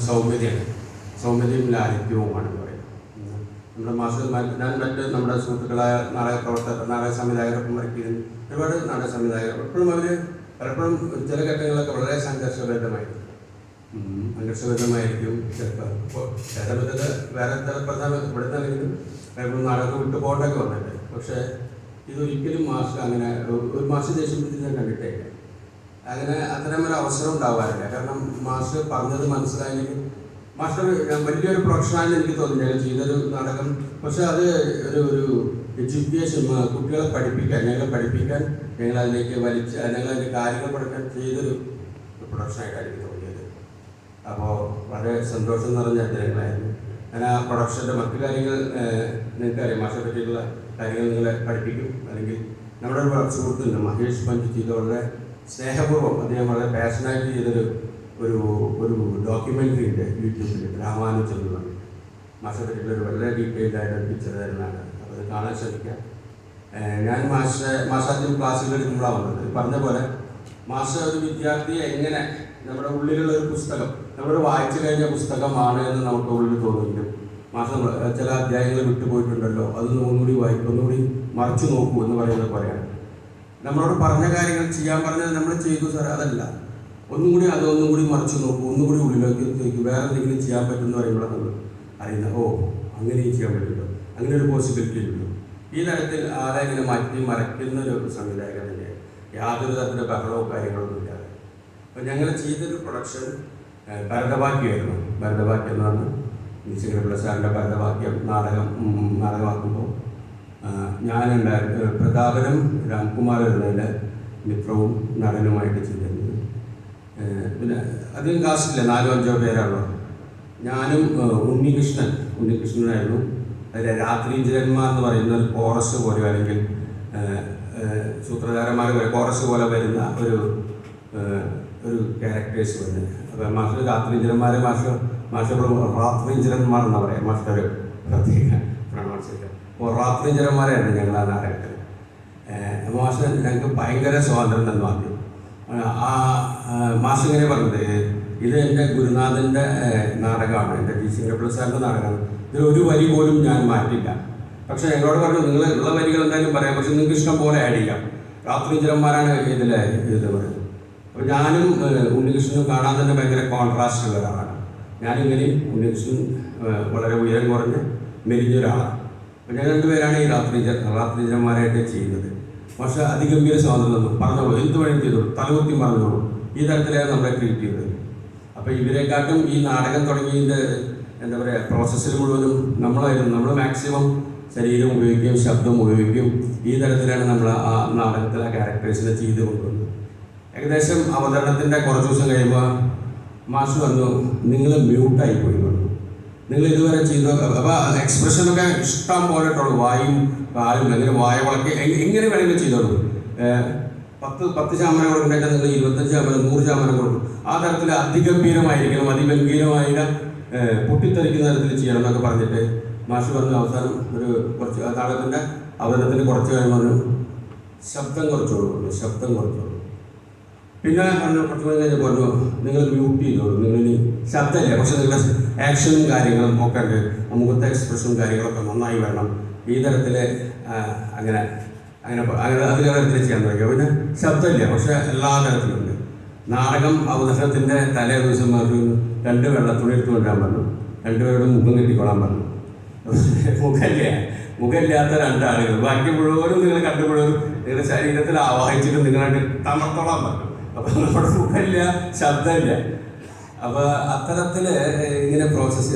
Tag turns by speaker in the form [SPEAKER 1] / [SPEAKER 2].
[SPEAKER 1] സൗമ്യതയാണ്. സൗമ്യതയും ലാളിത്യവുമാണ് പറയുന്നത്. നമ്മുടെ മാസ്റ്റർ ഞാൻ മറ്റ് നമ്മുടെ സുഹൃത്തുക്കളായ നാടക പ്രവർത്തകർ നാടക സംവിധായകരൊപ്പം വർക്കിയിരുന്നു ഒരുപാട് നാടക സംവിധായകർ. എപ്പോഴും അവർ പലപ്പോഴും ചില ഘട്ടങ്ങളിലൊക്കെ വളരെ സംഘർഷഭരിതമായിരുന്നു ഉം. സംഘർഷഭരിതമായിരിക്കും ചിലപ്പോൾ. അപ്പോൾ ചില വിധത്തിൽ വേറെ തലപ്രധാന ഇവിടെ നിന്നെങ്കിലും ചിലപ്പോൾ നാടകം വിട്ടു പോകേണ്ടൊക്കെ വന്നിട്ട് പക്ഷേ ഇതൊരിക്കലും മാസ്റ്റർ അങ്ങനെ ഒരു- മാസം ദേഷ്യം ഞാൻ കണ്ടിട്ടേ. അങ്ങനെ അത്തരം ഒരു അവസരം ഉണ്ടാവാറില്ല. കാരണം മാസ്റ്റർ പറഞ്ഞത് മനസ്സിലായെങ്കിൽ മാസ്റ്റർ വലിയൊരു പ്രൊഫഷനാണെന്ന് എനിക്ക് തോന്നി ഞങ്ങൾ ചെയ്തൊരു നാടകം. പക്ഷെ അത് ഒരു ഒരു എഡ്യൂക്കേഷൻ കുട്ടികളെ പഠിപ്പിക്കാൻ ഞങ്ങളെ പഠിപ്പിക്കാൻ ഞങ്ങൾ അതിലേക്ക് വലിച്ച് ഞങ്ങൾ അതിന്റെ കാര്യങ്ങൾ പഠിക്കാൻ ചെയ്തൊരു പ്രൊഡക്ഷനായിട്ടാണ് എനിക്ക് തോന്നിയത്. അപ്പോൾ വളരെ സന്തോഷം നിറഞ്ഞ ദിനങ്ങളായിരുന്നു ഞാൻ ആ പ്രൊഡക്ഷന്റെ മറ്റു കാര്യങ്ങൾ നിങ്ങൾക്ക് നിങ്ങൾക്കറിയാം. മാഷെ പറ്റിയിട്ടുള്ള കാര്യങ്ങൾ നിങ്ങളെ പഠിപ്പിക്കും. അല്ലെങ്കിൽ നമ്മുടെ ഒരു സുഹൃത്തുണ്ട് മഹേഷ് പഞ്ച് ചെയ്ത സ്നേഹപൂർവം അദ്ദേഹം വളരെ പാഷനായിട്ട് ചെയ്തൊരു ഒരു ഒരു ഡോക്യുമെന്ററി ഉണ്ട് യൂട്യൂബിൽ രാമാനുജൻ എന്ന് പറഞ്ഞു മാഷെ പറ്റിയിട്ടുള്ള ഒരു വളരെ ഡീറ്റെയിൽഡ് ആയിട്ട് പിക്ചർ തരുന്നതാണ്. അത് കാണാൻ ശ്രമിക്കാം. ഞാൻ മാഷ മാഷാദ്യം ക്ലാസ്സുകൾ എടുക്കുമ്പോഴാണ് വന്നത്. പറഞ്ഞ പോലെ മാഷ ഒരു വിദ്യാർത്ഥിയെ എങ്ങനെ നമ്മുടെ ഉള്ളിലുള്ള ഒരു പുസ്തകം നമ്മൾ വായിച്ചു കഴിഞ്ഞ പുസ്തകമാണ് എന്ന് നമുക്ക് ഉള്ളിൽ തോന്നുമെങ്കിലും മാഷ ചില അധ്യായങ്ങൾ വിട്ടുപോയിട്ടുണ്ടല്ലോ അതൊന്നും ഒന്നുകൂടി വായിക്കും ഒന്നുകൂടി മറിച്ചു നോക്കൂ എന്ന് പറയുന്നത് പോലെയാണ്. നമ്മളോട് പറഞ്ഞ കാര്യങ്ങൾ ചെയ്യാൻ പറഞ്ഞത് നമ്മൾ ചെയ്തു സാർ അതല്ല. ഒന്നും കൂടി അതൊന്നും കൂടി മറിച്ച് നോക്കും ഒന്നും കൂടി ഉള്ളിലേക്ക് നോക്കൂ വേറെ എന്തെങ്കിലും ചെയ്യാൻ പറ്റുമെന്ന് പറയുമ്പോഴാണ് നമ്മൾ അറിയുന്ന ഓ അങ്ങനെയും ചെയ്യാൻ പറ്റുമല്ലോ. അങ്ങനെ ഒരു പോസിബിലിറ്റി ഉള്ളൂ ഈ തരത്തിൽ ആളെ ഇങ്ങനെ മാറ്റി മറയ്ക്കുന്ന ഒരു സംവിധായകൻ തന്നെ യാതൊരു തരത്തിലെ ബഹളവും കാര്യങ്ങളൊന്നും ഇല്ലാതെ. അപ്പോൾ ഞങ്ങൾ ചെയ്തൊരു പ്രൊഡക്ഷൻ ഭരതവാക്യമായിരുന്നു. ഭരതവാക്യം എന്ന് പറഞ്ഞാൽ നിശ്ചയപിള്ള സാറിന്റെ ഭരതവാക്യം നാടകം നാടകമാക്കുമ്പോൾ ഞാനുണ്ടായിരുന്നു പ്രതാപനും രാംകുമാർ എന്നതിൽ മിത്രവും നടനുമായിട്ട് ചെയ്തിരുന്നത് പിന്നെ അധികം കാസ്റ്റില്ല നാലോ അഞ്ചോ പേരാണല്ലോ ഞാനും ഉണ്ണികൃഷ്ണൻ ഉണ്ണികൃഷ്ണനായിരുന്നു. അതിലെ രാത്രീഞ്ചരന്മാർ എന്ന് പറയുന്ന ഒരു കോറസ് പോലെ അല്ലെങ്കിൽ സൂത്രധാരന്മാർ പോലെ കോറസ് പോലെ വരുന്ന ഒരു ഒരു ക്യാരക്ടേഴ്സ് വരുന്നത് അപ്പോൾ മാസ്റ്റർ രാത്രിഞ്ചരന്മാരെ മാസ്റ്റർ മാസ്റ്റർ രാത്രീഞ്ചരന്മാർ എന്നാണ് പറയാം മാസ്റ്റർ പ്രത്യേക അപ്പോൾ രാത്രിഞ്ചരന്മാരായിരുന്നു ഞങ്ങൾ ആ ഏഹ് മാഷ് ഞങ്ങൾക്ക് ഭയങ്കര സ്വാതന്ത്ര്യം തന്നു ആദ്യം. ആ- മാസം ഇങ്ങനെ പറഞ്ഞത് ഇത് എന്റെ ഗുരുനാഥന്റെ നാടകമാണ് എന്റെ ജി സിംഗപ്പിള്ള സാറിന്റെ നാടകമാണ്. ഇതിൽ ഒരു വരി പോലും ഞാൻ മാറ്റില്ല പക്ഷേ എന്നോട് പറഞ്ഞു നിങ്ങൾ ഉള്ള വരികൾ എന്തായാലും പറയാം പക്ഷെ നിങ്ങൾക്ക് ഇഷ്ടം പോലെ ആഡ് ചെയ്യാം. രാത്രിചരന്മാരാണ് ഇതിലെ ഇത് പറയുന്നത്. അപ്പോൾ ഞാനും ഉണ്ണികൃഷ്ണനും കാണാൻ തന്നെ ഭയങ്കര കോൺട്രാസ്റ്റ് ഉള്ള ഒരാളാണ്. ഞാനിങ്ങനെയും ഉണ്ണികൃഷ്ണൻ വളരെ ഉയരം കുറഞ്ഞ് മെലിഞ്ഞ അപ്പോൾ രണ്ടുപേരാണ് ഈ രാത്രി രാത്രിജനന്മാരായിട്ട് ചെയ്യുന്നത്. പക്ഷേ അതിഗംഭീര സ്വാതന്ത്ര്യം തന്നു. പറഞ്ഞോളൂ എന്ത് വേണമെങ്കിലും ചെയ്തോളൂ. തലകുത്തി പറഞ്ഞോളൂ. ഈ തരത്തിലാണ് നമ്മളെ ട്രീറ്റ് ചെയ്തത്. അപ്പോൾ ഇവരെക്കാട്ടും ഈ നാടകം തുടങ്ങിയതിന്റെ എന്താ പറയുക പ്രോസസ്സിൽ മുഴുവനും നമ്മളായിരുന്നു. നമ്മൾ മാക്സിമം ശരീരം ഉപയോഗിക്കും ശബ്ദം ഉപയോഗിക്കും ഈ തരത്തിലാണ് നമ്മൾ ആ നാടകത്തിലെ ആ ക്യാരക്ടേഴ്സിനെ ചെയ്ത് കൊണ്ടുവന്നത്. ഏകദേശം അവതരണത്തിന്റെ കുറച്ച് ദിവസം കഴിയുമ്പോൾ മാഷ് വന്നു. നിങ്ങൾ മ്യൂട്ടായി പോയി പറഞ്ഞു നിങ്ങൾ ഇതുവരെ ചെയ്ത അപ്പോൾ എക്സ്പ്രഷനൊക്കെ ഇഷ്ടം പോലെ വായും കാലും അങ്ങനെ വായ വളക്കി എങ്ങനെ വേണമെങ്കിലും ചെയ്തോളൂ. പത്ത് പത്ത് ശതമാനം കൊടുക്കണ്ടേച്ചാൽ നിങ്ങൾ ഇരുപത്തഞ്ച് ശതമാനം നൂറ് ശതമാനം കൊടുക്കും. ആ തരത്തിൽ അതിഗംഭീരമായിരിക്കണം അതിഗംഭീരമായ പൊട്ടിത്തെറിക്കുന്ന തരത്തിൽ ചെയ്യണം എന്നൊക്കെ പറഞ്ഞിട്ട് മാഷ് പറഞ്ഞ അവസാനം ഒരു കുറച്ച് താളത്തിന്റെ അവതരണത്തിന് കുറച്ച് കഴിയുമ്പോൾ ശബ്ദം കുറച്ചോളൂ ശബ്ദം കുറച്ചോളൂ പിന്നെ പറഞ്ഞു കുറച്ച് കഴിഞ്ഞ് കഴിഞ്ഞ് പറഞ്ഞു നിങ്ങൾ മ്യൂട്ട് ചെയ്തോളൂ. നിങ്ങൾ ഇനി ശബ്ദമില്ല? പക്ഷെ നിങ്ങളുടെ ആക്ഷനും കാര്യങ്ങളും ഒക്കെ ഉണ്ട് മുഖത്തെ എക്സ്പ്രഷനും കാര്യങ്ങളൊക്കെ നന്നായി വരണം. ഈ തരത്തിൽ അങ്ങനെ അങ്ങനെ അങ്ങനെ അത് തരത്തിൽ ചെയ്യാൻ തുടങ്ങി പിന്നെ ശബ്ദമില്ല. പക്ഷെ എല്ലാ തരത്തിലും ഉണ്ട് നാടകം അവതരണത്തിന്റെ തലേ ദിവസം പറഞ്ഞു രണ്ട് വെള്ളത്തുണി എടുത്ത് കൊണ്ടുവരാൻ പറഞ്ഞു. രണ്ടുപേരുടെ മുഖം കെട്ടിക്കൊള്ളാൻ പറഞ്ഞു. മുഖമില്ല. മുഖമില്ലാത്ത രണ്ടാളുകൾ. ബാക്കി മുഴുവനും നിങ്ങൾ കണ്ടു മുഴുവനും നിങ്ങളുടെ ശരീരത്തിൽ ആവാഹിച്ചിട്ട് നിങ്ങളായിട്ട് തമർത്തോളാൻ പറഞ്ഞു. അപ്പൊ നമ്മുടെ സുഖമില്ല ശബ്ദമില്ല. അപ്പൊ അത്തരത്തിൽ ഇങ്ങനെ പ്രോസസ്സ്